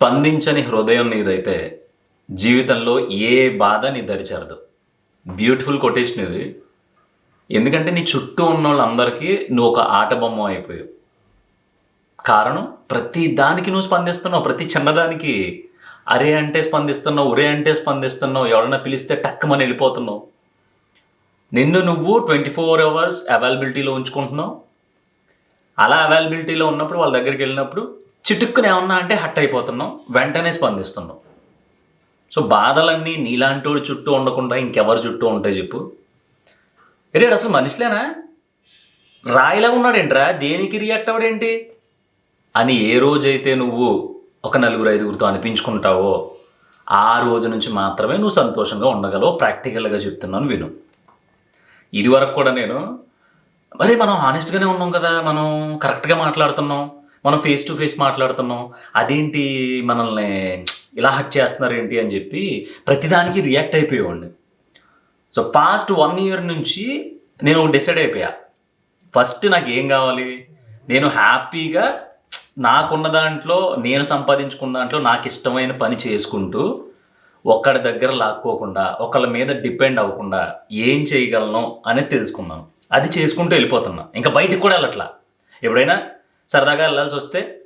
స్పందించని హృదయం నీదైతే జీవితంలో ఏ బాధ నీ దరిచేరదు బ్యూటిఫుల్ కొటేషన్ ఇది. ఎందుకంటే నీ చుట్టూ ఉన్న వాళ్ళందరికీ నువ్వు ఒక ఆట బొమ్మ అయిపోయావు. కారణం ప్రతి దానికి నువ్వు స్పందిస్తున్నావు ప్రతి చిన్నదానికి. అరే అంటే స్పందిస్తున్నావు ఒరే అంటే స్పందిస్తున్నావు ఎవరైనా పిలిస్తే టక్కమని వెళ్ళిపోతున్నావు. నిన్ను నువ్వు ట్వంటీ ఫోర్ అవర్స్ అవైలబిలిటీలో ఉంచుకుంటున్నావు. అలా అవైలబిలిటీలో ఉన్నప్పుడు వాళ్ళ దగ్గరికి వెళ్ళినప్పుడు చిటుక్కుని ఏమన్నా అంటే హట్ అయిపోతున్నాం వెంటనే స్పందిస్తున్నాం. సో బాధలన్నీ నీలాంటి చుట్టూ ఉండకుండా ఇంకెవరి చుట్టూ ఉంటాయి చెప్పు. రేడు అసలు మనిషిలేనా? రాయిలా ఉన్నాడేంట్రా? దేనికి రియాక్ట్ అవడేంటి? అని ఏ రోజైతే నువ్వు ఒక నలుగురు ఐదుగురితో అనిపించుకుంటావో ఆ రోజు నుంచి మాత్రమే నువ్వు సంతోషంగా ఉండగలవు ప్రాక్టికల్గా చెప్తున్నాను విను. ఇది వరకు కూడా నేను మరి మనం హానెస్ట్గానే ఉన్నాం కదా మనం కరెక్ట్గా మాట్లాడుతున్నాం. మనం ఫేస్ టు ఫేస్ మాట్లాడుతున్నాం అదేంటి మనల్ని ఇలా హట్ చేస్తున్నారు ఏంటి అని చెప్పి ప్రతిదానికి రియాక్ట్ అయిపోయేవాడిని. సో పాస్ట్ వన్ ఇయర్ నుంచి నేను డిసైడ్ అయిపోయా. ఫస్ట్ నాకు ఏం కావాలి? నేను హ్యాపీగా నాకున్న దాంట్లో నేను సంపాదించుకున్న దాంట్లో నాకు ఇష్టమైన పని చేసుకుంటూ ఒక్కడి దగ్గర లాక్కోకుండా ఒకళ్ళ మీద డిపెండ్ అవ్వకుండా ఏం చేయగలను అనేది తెలుసుకున్నాను. అది చేసుకుంటూ వెళ్ళిపోతున్నా. ఇంకా బయటికి కూడా వెళ్ళట్లా. ఎప్పుడైనా సరదాగా వెళ్ళాల్సి వస్తే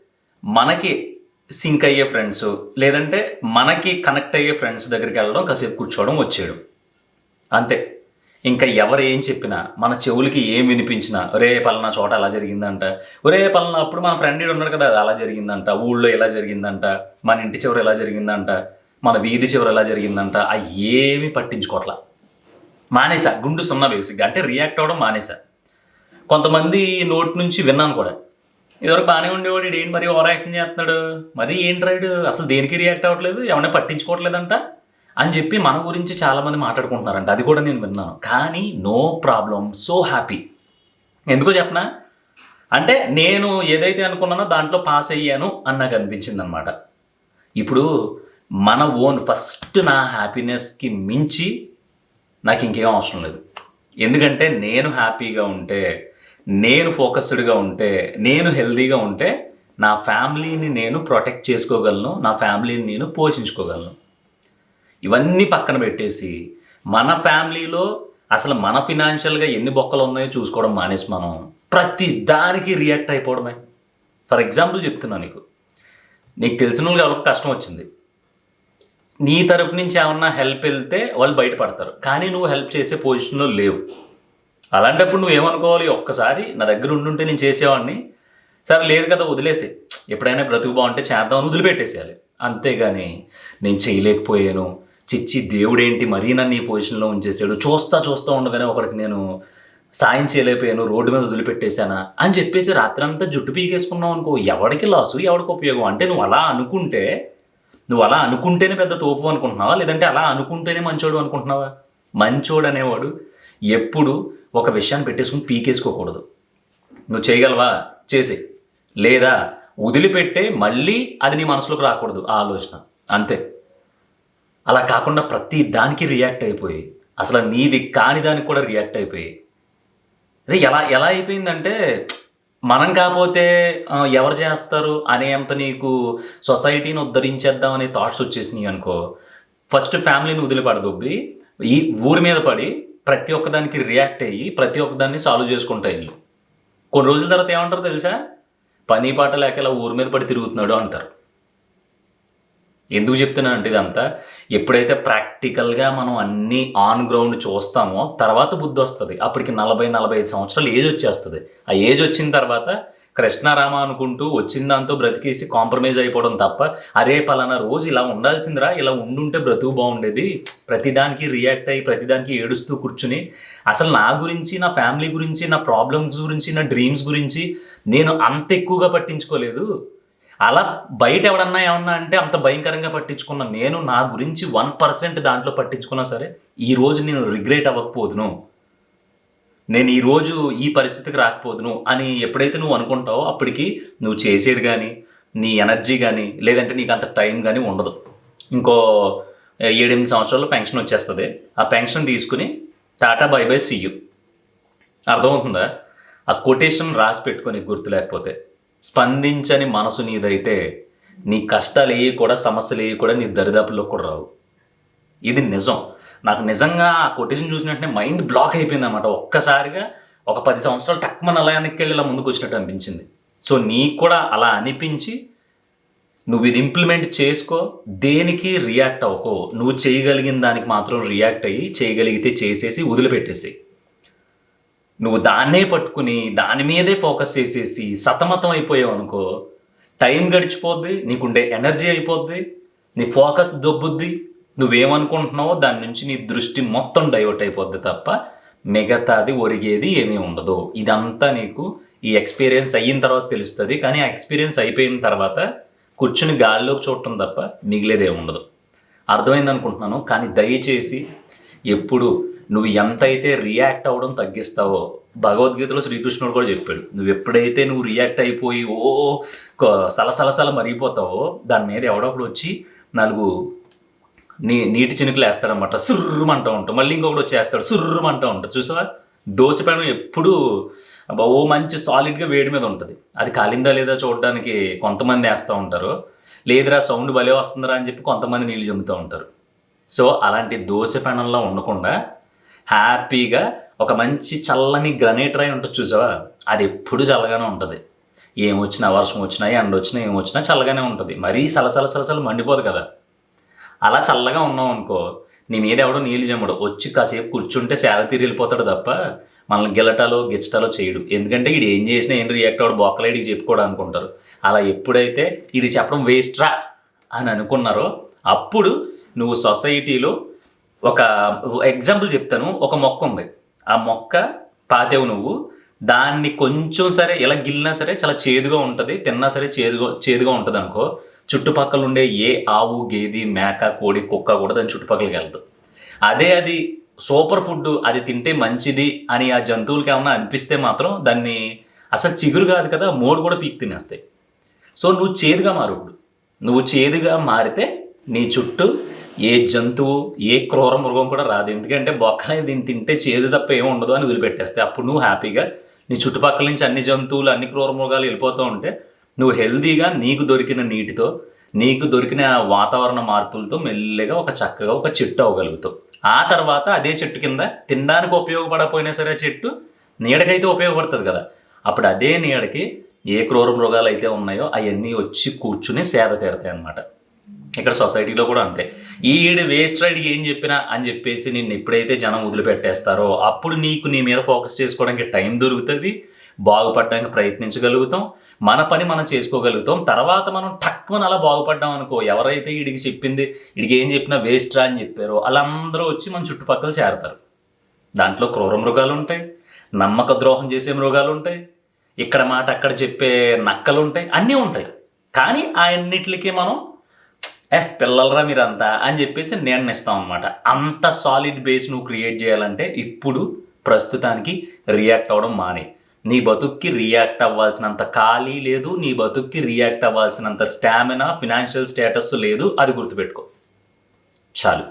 మనకి సింక్ అయ్యే ఫ్రెండ్స్ లేదంటే మనకి కనెక్ట్ అయ్యే ఫ్రెండ్స్ దగ్గరికి వెళ్ళడం కాసేపు కూర్చోవడం వచ్చేయడం. అంతే. ఇంకా ఎవరు ఏం చెప్పినా మన చెవులకి ఏం వినిపించినా ఒరే పలానా చోట అలా జరిగిందంట. ఒరే పలానా అప్పుడు మన ఫ్రెండ్ ఉన్నాడు కదా అది అలా జరిగిందంట. ఊళ్ళో ఎలా జరిగిందంట? మన ఇంటి చివర ఎలా జరిగిందంట? మన వీధి చివర ఎలా జరిగిందంట? ఆ ఏమి పట్టించుకోవట్లా మానేసా. గుండు సున్నా బేసిక్గా అంటే రియాక్ట్ అవ్వడం మానేసా. కొంతమంది నోటి నుంచి విన్నాను కూడా. ఇదివరకు బాగానే ఉండేవాడు ఏంటి మరి ఓవర్ యాక్షన్ చేస్తున్నాడు? మరి ఏంటి అసలు దేనికి రియాక్ట్ అవ్వట్లేదు? ఎవరిని పట్టించుకోవట్లేదంట? అని చెప్పి మన గురించి చాలామంది మాట్లాడుకుంటున్నారంట. అది కూడా నేను విన్నాను. కానీ నో ప్రాబ్లం సో హ్యాపీ ఎందుకో చెప్పనా? అంటే నేను ఏదైతే అనుకున్నానో దాంట్లో పాస్ అయ్యాను అని నాకు అనిపించింది అనమాట ఇప్పుడు మన ఓన్ ఫస్ట్ నా హ్యాపీనెస్కి మించి నాకు ఇంకేం అవసరం లేదు. ఎందుకంటే నేను హ్యాపీగా ఉంటే నేను ఫోకస్డ్గా ఉంటే నేను హెల్తీగా ఉంటే నా ఫ్యామిలీని నేను ప్రొటెక్ట్ చేసుకోగలను నా ఫ్యామిలీని నేను పోషించుకోగలను. ఇవన్నీ పక్కన పెట్టేసి మన ఫ్యామిలీలో అసలు మన ఫినాన్షియల్గా ఎన్ని బొక్కలు ఉన్నాయో చూసుకోవడం మానేసి మనం ప్రతి దానికి రియాక్ట్ అయిపోవడమే. ఫర్ ఎగ్జాంపుల్ చెప్తున్నా నీకు. నీకు తెలిసిన వాళ్ళకి ఎవరికి కష్టం వచ్చింది. నీ తరపు నుంచి ఏమన్నా హెల్ప్ వెళ్తే వాళ్ళు బయటపడతారు. కానీ నువ్వు హెల్ప్ చేసే పొజిషన్లో లేవు. అలాంటప్పుడు నువ్వు ఏమనుకోవాలి? ఒక్కసారి నా దగ్గర ఉండుంటే నేను చేసేవాడిని. సరే లేదు కదా వదిలేసి. ఎప్పుడైనా బ్రతుకు బాగుంటే చేద్దామని వదిలిపెట్టేసేయాలి. అంతేగాని నేను చేయలేకపోయాను. చిచ్చి దేవుడేంటి మరీ నన్ను ఈ పొజిషన్లో ఉంచేసాడు? చూస్తా చూస్తూ ఉండగానే ఒకరికి నేను సాయం చేయలేకపోయాను రోడ్డు మీద వదిలిపెట్టేశానా? అని చెప్పేసి రాత్రంతా జుట్టు పీకేసుకున్నావు అనుకో ఎవడికి లాసు ఎవడికి ఉపయోగం? అంటే నువ్వు అలా అనుకుంటే నువ్వు అలా అనుకుంటేనే పెద్ద తోపు అనుకుంటున్నావా? లేదంటే అలా అనుకుంటేనే మంచోడు అనుకుంటున్నావా? మంచోడు అనేవాడు ఎప్పుడు ఒక విషయాన్ని పెట్టేసుకుని పీకేసుకోకూడదు. నువ్వు చేయగలవా? చేసే లేదా వదిలిపెట్టే మళ్ళీ అది నీ మనసులోకి రాకూడదు ఆ ఆలోచన. అంతే. అలా కాకుండా ప్రతి దానికి రియాక్ట్ అయిపోయి అసలు నీది కాని దానికి కూడా రియాక్ట్ అయిపోయి. అదే ఎలా ఎలా అయిపోయిందంటే మనం కాకపోతే ఎవరు చేస్తారు? అనేంత నీకు సొసైటీని ఉద్ధరించేద్దాం అనే థాట్స్ వచ్చేసినాయి అనుకో ఫస్ట్ ఫ్యామిలీని వదిలిపడదొబ్బి ఈ ఊరి మీద పడి ప్రతి ఒక్కదానికి రియాక్ట్ అయ్యి ప్రతి ఒక్కదాన్ని సాల్వ్ చేసుకుంటాయి వీళ్ళు కొన్ని రోజుల తర్వాత ఏమంటారు తెలుసా? పని పాట లేక ఇలా ఊరి మీద పడి తిరుగుతున్నాడు అంటారు. ఎందుకు చెప్తున్నా అంటే ఇదంతా ఎప్పుడైతే ప్రాక్టికల్గా మనం అన్నీ ఆన్ గ్రౌండ్ చూస్తామో తర్వాత బుద్ధి వస్తుంది. అప్పటికి నలభై నలభై ఐదు సంవత్సరాలు ఏజ్ వచ్చేస్తుంది. ఆ ఏజ్ వచ్చిన తర్వాత కృష్ణారామ అనుకుంటూ వచ్చిన దాంతో బ్రతికేసి కాంప్రమైజ్ అయిపోవడం తప్ప అరే పలానా రోజు ఇలా ఉండాల్సిందిరా ఇలా ఉండుంటే బ్రతుకు బాగుండేది. ప్రతిదానికి రియాక్ట్ అయ్యి ప్రతిదానికి ఏడుస్తూ కూర్చుని అసలు నా గురించి నా ఫ్యామిలీ గురించి నా ప్రాబ్లమ్స్ గురించి నా డ్రీమ్స్ గురించి నేను అంత ఎక్కువగా పట్టించుకోలేదు. అలా బయట ఎవడన్నా ఏమన్నా అంటే అంత భయంకరంగా పట్టించుకున్న నేను నా గురించి వన్ పర్సెంట్ దాంట్లో పట్టించుకున్నా సరే ఈ రోజు నేను రిగ్రెట్ అవ్వకపోదును. నేను ఈరోజు ఈ పరిస్థితికి రాకపోదును అని ఎప్పుడైతే నువ్వు అనుకుంటావో అప్పటికి నువ్వు చేసేది కానీ నీ ఎనర్జీ కానీ లేదంటే నీకు అంత టైం కానీ ఉండదు. ఇంకో ఏడెనిమిది సంవత్సరాల్లో పెన్షన్ వచ్చేస్తుంది. ఆ పెన్షన్ తీసుకుని టాటా బై బై సీయు అర్థమవుతుందా? ఆ కొటేషన్ రాసి పెట్టుకొని గుర్తు లేకపోతే. స్పందించని మనసు నీదైతే నీ కష్టాలు ఏవి కూడా సమస్యలు ఏవి కూడా నీ దరిదాపుల్లో కూడా రావు. ఇది నిజం. నాకు నిజంగా ఆ కొటేషన్ చూసినట్టే మైండ్ బ్లాక్ అయిపోయింది అనమాట ఒక్కసారిగా ఒక పది సంవత్సరాలు తక్కువ నిలయానికి వెళ్ళి ఇలా ముందుకు వచ్చినట్టు అనిపించింది. సో నీకు కూడా అలా అనిపించి నువ్వు ఇది ఇంప్లిమెంట్ చేసుకో దేనికి రియాక్ట్ అవ్వకో. నువ్వు చేయగలిగిన దానికి మాత్రం రియాక్ట్ అయ్యి చేయగలిగితే చేసేసి వదిలిపెట్టేసి నువ్వు దాన్నే పట్టుకుని దాని మీదే ఫోకస్ చేసేసి సతమతం అయిపోయావు అనుకో టైం గడిచిపోద్ది నీకుండే ఎనర్జీ అయిపోద్ది నీ ఫోకస్ దొబ్బుద్ది నువ్వేమనుకుంటున్నావో దాని నుంచి నీ దృష్టి మొత్తం డైవర్ట్ అయిపోద్ది తప్ప మిగతాది ఒరిగేది ఏమీ ఉండదు. ఇదంతా నీకు ఈ ఎక్స్పీరియన్స్ అయిన తర్వాత తెలుస్తుంది. కానీ ఆ ఎక్స్పీరియన్స్ అయిపోయిన తర్వాత కూర్చుని గాలిలోకి చూడటం తప్ప మిగిలేదే ఉండదు. అర్థమైంది అనుకుంటున్నాను. కానీ దయచేసి ఎప్పుడు నువ్వు ఎంతైతే రియాక్ట్ అవ్వడం తగ్గిస్తావో భగవద్గీతలో శ్రీకృష్ణుడు కూడా చెప్పాడు నువ్వు ఎప్పుడైతే నువ్వు రియాక్ట్ అయిపోయి ఓ సలసలసల మరిగిపోతావో దాని మీద ఎవడొకడు వచ్చి నాలుగు నీ నీటి చినుకులు వేస్తాడనమాట సుర్రమంటూ ఉంటాం. మళ్ళీ ఇంకొకటి వచ్చేస్తాడు సుర్రమంటూ ఉంటుంది చూసావా? దోశపెనం ఎప్పుడు అబ్బా ఓ మంచి సాలిడ్గా వేడి మీద ఉంటుంది. అది కాలిందా లేదా చూడడానికి కొంతమంది వేస్తూ ఉంటారు. లేదురా సౌండ్ భలే వస్తుందిరా అని చెప్పి కొంతమంది నీళ్ళు జమ్ముతూ ఉంటారు. సో అలాంటి దోశ పెనంలో ఉండకుండా హ్యాపీగా ఒక మంచి చల్లని గ్రనైట్ రాయి ఉంటుంది చూసావా? అది ఎప్పుడు చల్లగానే ఉంటుంది. ఏం వచ్చినా వర్షం వచ్చినా ఎండ వచ్చినా ఏం వచ్చినా చల్లగానే ఉంటుంది. మరీ సలసల సలసలు మండిపోదు కదా. అలా చల్లగా ఉన్నాం అనుకో నీ మీద ఎవడో నీళ్ళు జమ్మడు. వచ్చి కాసేపు కూర్చుంటే సేద తీరి వెళ్ళిపోతాడు తప్ప మనల్ని గిలటాలో గిచ్చటాలో చేయడు. ఎందుకంటే ఇది ఏం చేసినా ఏం రియాక్ట్ అవ్వడు బొక్కలేడికి చెప్పుకోవడం అనుకుంటారు. అలా ఎప్పుడైతే ఇది చెప్పడం వేస్ట్రా అని అనుకున్నారో అప్పుడు నువ్వు సొసైటీలో ఒక ఎగ్జాంపుల్ చెప్తాను. ఒక మొక్క ఉంది. ఆ మొక్క పాతేవు నువ్వు. దాన్ని కొంచెం సరే ఇలా గిల్లినా సరే చాలా చేదుగా ఉంటుంది. తిన్నా సరే చేదుగా చేదుగా ఉంటుంది అనుకో చుట్టుపక్కల ఉండే ఏ ఆవు గేది మేక కోడి కుక్క కూడా దాని చుట్టుపక్కలకి వెళ్తుంది అదే అది సూపర్ ఫుడ్ అది తింటే మంచిది అని ఆ జంతువులకి ఏమైనా అనిపిస్తే మాత్రం దాన్ని అసలు చిగురు కాదు కదా మోడు కూడా పీక్ తినేస్తాయి. సో నువ్వు చేదుగా మారు నువ్వు చేదుగా మారితే నీ చుట్టూ ఏ జంతువు ఏ క్రూర మృగం కూడా రాదు. ఎందుకంటే బొక్కలే దీన్ని తింటే చేదు తప్ప ఏమి ఉండదు అని వదిలిపెట్టేస్తాయి. అప్పుడు నువ్వు హ్యాపీగా నీ చుట్టుపక్కల నుంచి అన్ని జంతువులు అన్ని క్రూర మృగాలు వెళ్ళిపోతూ ఉంటే నువ్వు హెల్దీగా నీకు దొరికిన నీటితో నీకు దొరికిన వాతావరణ మార్పులతో మెల్లగా ఒక చక్కగా ఒక చెట్టు అవ్వగలుగుతావు. ఆ తర్వాత అదే చెట్టు కింద తినడానికి ఉపయోగపడకపోయినా సరే చెట్టు నీడకైతే ఉపయోగపడుతుంది కదా. అప్పుడు అదే నీడకి ఏ క్రూర మృగాలు అయితే ఉన్నాయో అవన్నీ వచ్చి కూర్చుని సేద తీరుతాయి అన్నమాట. ఇక్కడ సొసైటీలో కూడా అంతే. ఈడు వేస్ట్ రైడ్ ఏం చెప్పినా అని చెప్పేసి నిన్ను ఎప్పుడైతే జనం వదిలిపెట్టేస్తారో అప్పుడు నీకు నీ మీద ఫోకస్ చేసుకోవడానికి టైం దొరుకుతుంది. బాగుపడడానికి ప్రయత్నించగలుగుతాం. మన పని మనం చేసుకోగలుగుతాం. తర్వాత మనం టక్కున అలా బాగుపడ్డాం అనుకో ఎవరైతే వీడికి చెప్పింది వీడికి ఏం చెప్పినా వేస్ట్ రా అని చెప్పారో వాళ్ళందరూ వచ్చి మన చుట్టుపక్కల చేరతారు. దాంట్లో క్రూర మృగాలు ఉంటాయి నమ్మక ద్రోహం చేసే మృగాలు ఉంటాయి ఇక్కడ మాట అక్కడ చెప్పే నక్కలు ఉంటాయి అన్నీ ఉంటాయి. కానీ ఆ అన్నిటికీ మనం ఏ పిల్లలరా మీరంతా అని చెప్పేసి నిర్ణయిస్తాం అనమాట అంత సాలిడ్ బేస్ నువ్వు క్రియేట్ చేయాలంటే ఇప్పుడు ప్రస్తుతానికి రియాక్ట్ అవ్వడం మానే నీ బతుక్కి రియాక్ట్ అవ్వాల్సినంత ఖాళీ లేదు నీ బతుక్కి రియాక్ట్ అవ్వాల్సినంత స్టామినా ఫినాన్షియల్ స్టేటస్ లేదు అది గుర్తుపెట్టుకో. చాలు.